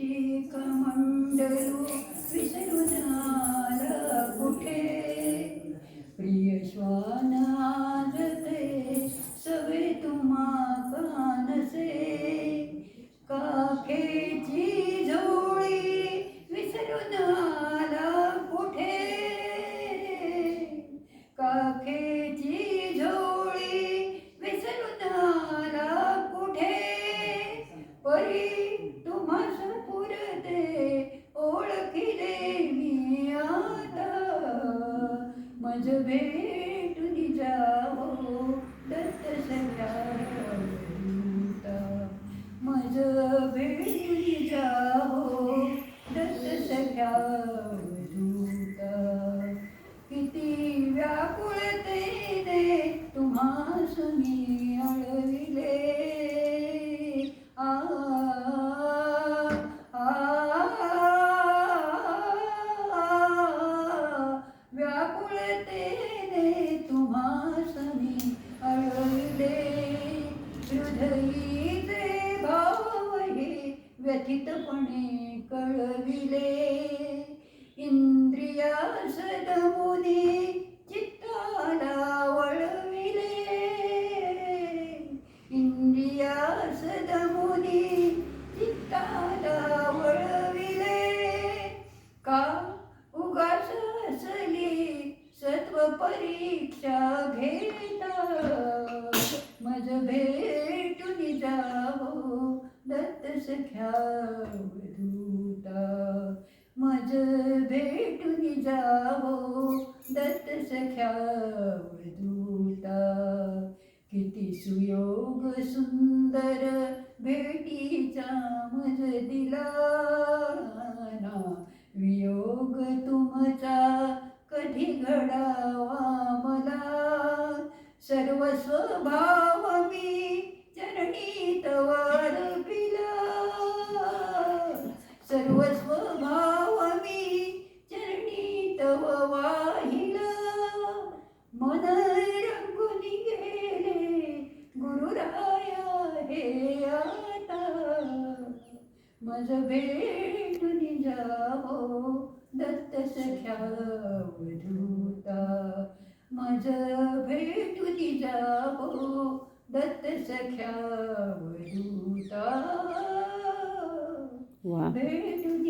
काखेची कमंडलू विसरून आला कुठे? प्रिय श्वान आज ते सवे तुम्हा कानसे काखेची झोळी विसरून आला कुठे? काखे भेटून जावो. दत्त सख्या मज भेटून जावो. दत्त सख्या किती व्याकुळतेने तुम्हास मी अळविले हृदयीचे भाव हे व्यथितपणे कळविले. इंद्रिया सदमुनी चित्ताला वळविले. इंद्रिया सदमुनी चित्ताला वळविले. का उगाच असली सत्व परीक्षा घेता? मज भेटून जावो दत्त सख्या विधूता. मज भेटून जावो दत्त सख्या विधूता. किती सुयोग सुंदर भेटीचा मज दिला. ना वियोग तुमचा कधी घडावा मला. सर्व भाव सर्वस्व भाव मी चरणी तव वाहिला. मन रंगून गेले गुरुराया हे आता. मज भेटून जावो दत्त सख्या वधूता. मज भेटून जावो दत्त सख्या वधूता. वा भेटून